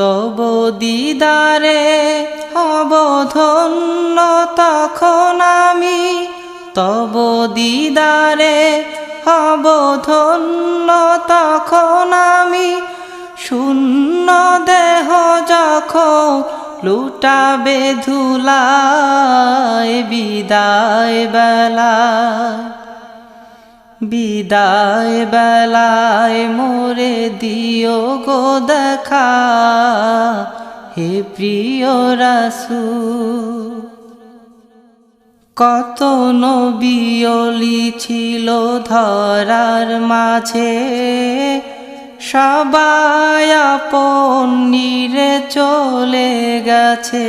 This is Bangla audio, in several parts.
তব দিদারে হব তখন আমি। তব দিদারে হব তখন আমি। শূন্য দেহ যখন লুটাবে ধুলায় বিদায় বেলায়। বিদায় বেলায় মোরে দিও গো দেখা। হে প্রিয় রাসু কত নবিয়লি ছিল ধরার মাঝে। সবাই আপন নিরে চলে গেছে।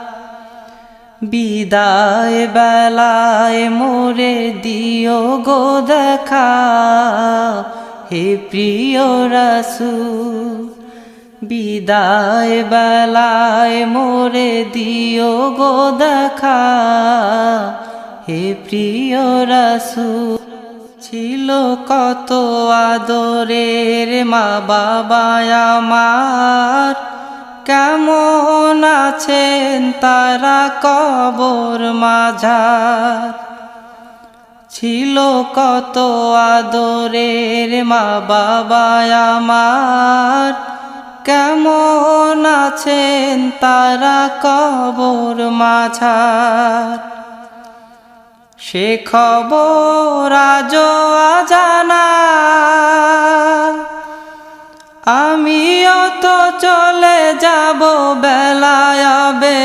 বিদায় বেলায় মোরে দিও গো দেখা। হে প্রিয় রাসু বিদায় বেলায় মোরে দিও গো দেখা। হে প্রিয় রাসু ছিল কত আদরের মা বাবা আমার। কেমন আছেন তারা কবর মাঝার? ছিল কত আদরের মা বাবা আমার। কেমন আছেন তারা কবর মাঝার? সে খবর আজ জানা আমিও তো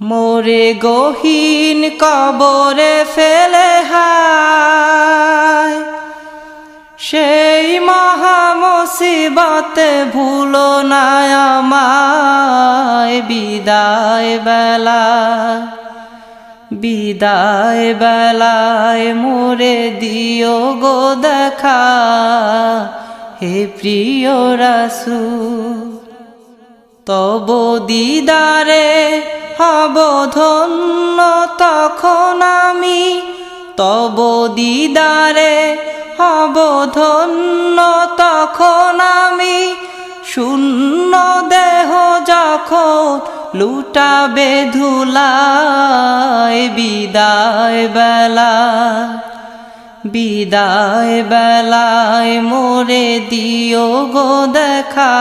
মোরে গহীন কবরে ফেলে হায়। সেই মহামসিবতে ভুলো না আমায়। বিদায় বেলা বিদায় বেলায় মোরে দিও গো দেখা। হে প্রিয় রাসু তব দিদারে হব তখন আমি তব দিদারে হব তখন আমি শূন্য দেহ যখন লুটাবে ধুলায় বিদায় বেলা, বিদায় বেলায় মোরে দিও গো দেখা,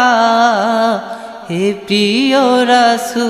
হে প্রিয় রাসু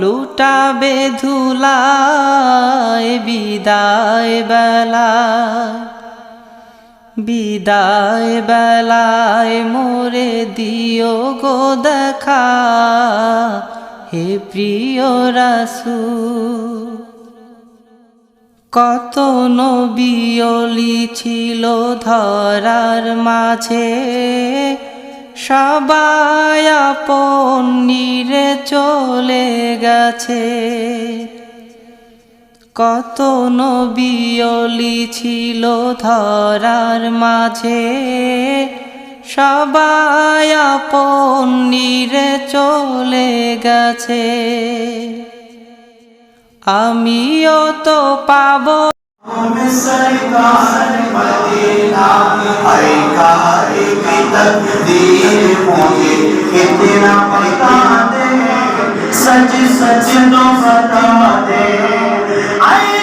লুটাবে ধুলায়, বিদায় বেলায় বিদায় বেলায় মোরে দিও গো দেখা। হে প্রিয় রাসু কত নবিয়লি ছিল ধরার মাঝে। সবাই চলে গেছে। কত নবিয়লি ছিল ধরার মাঝে। সবাই চলে গেছে। আমিও তো পাবো सरकार मदीना हाय कारी की तकदीर मुझे कितना बता दे सच सच तो बता दे आए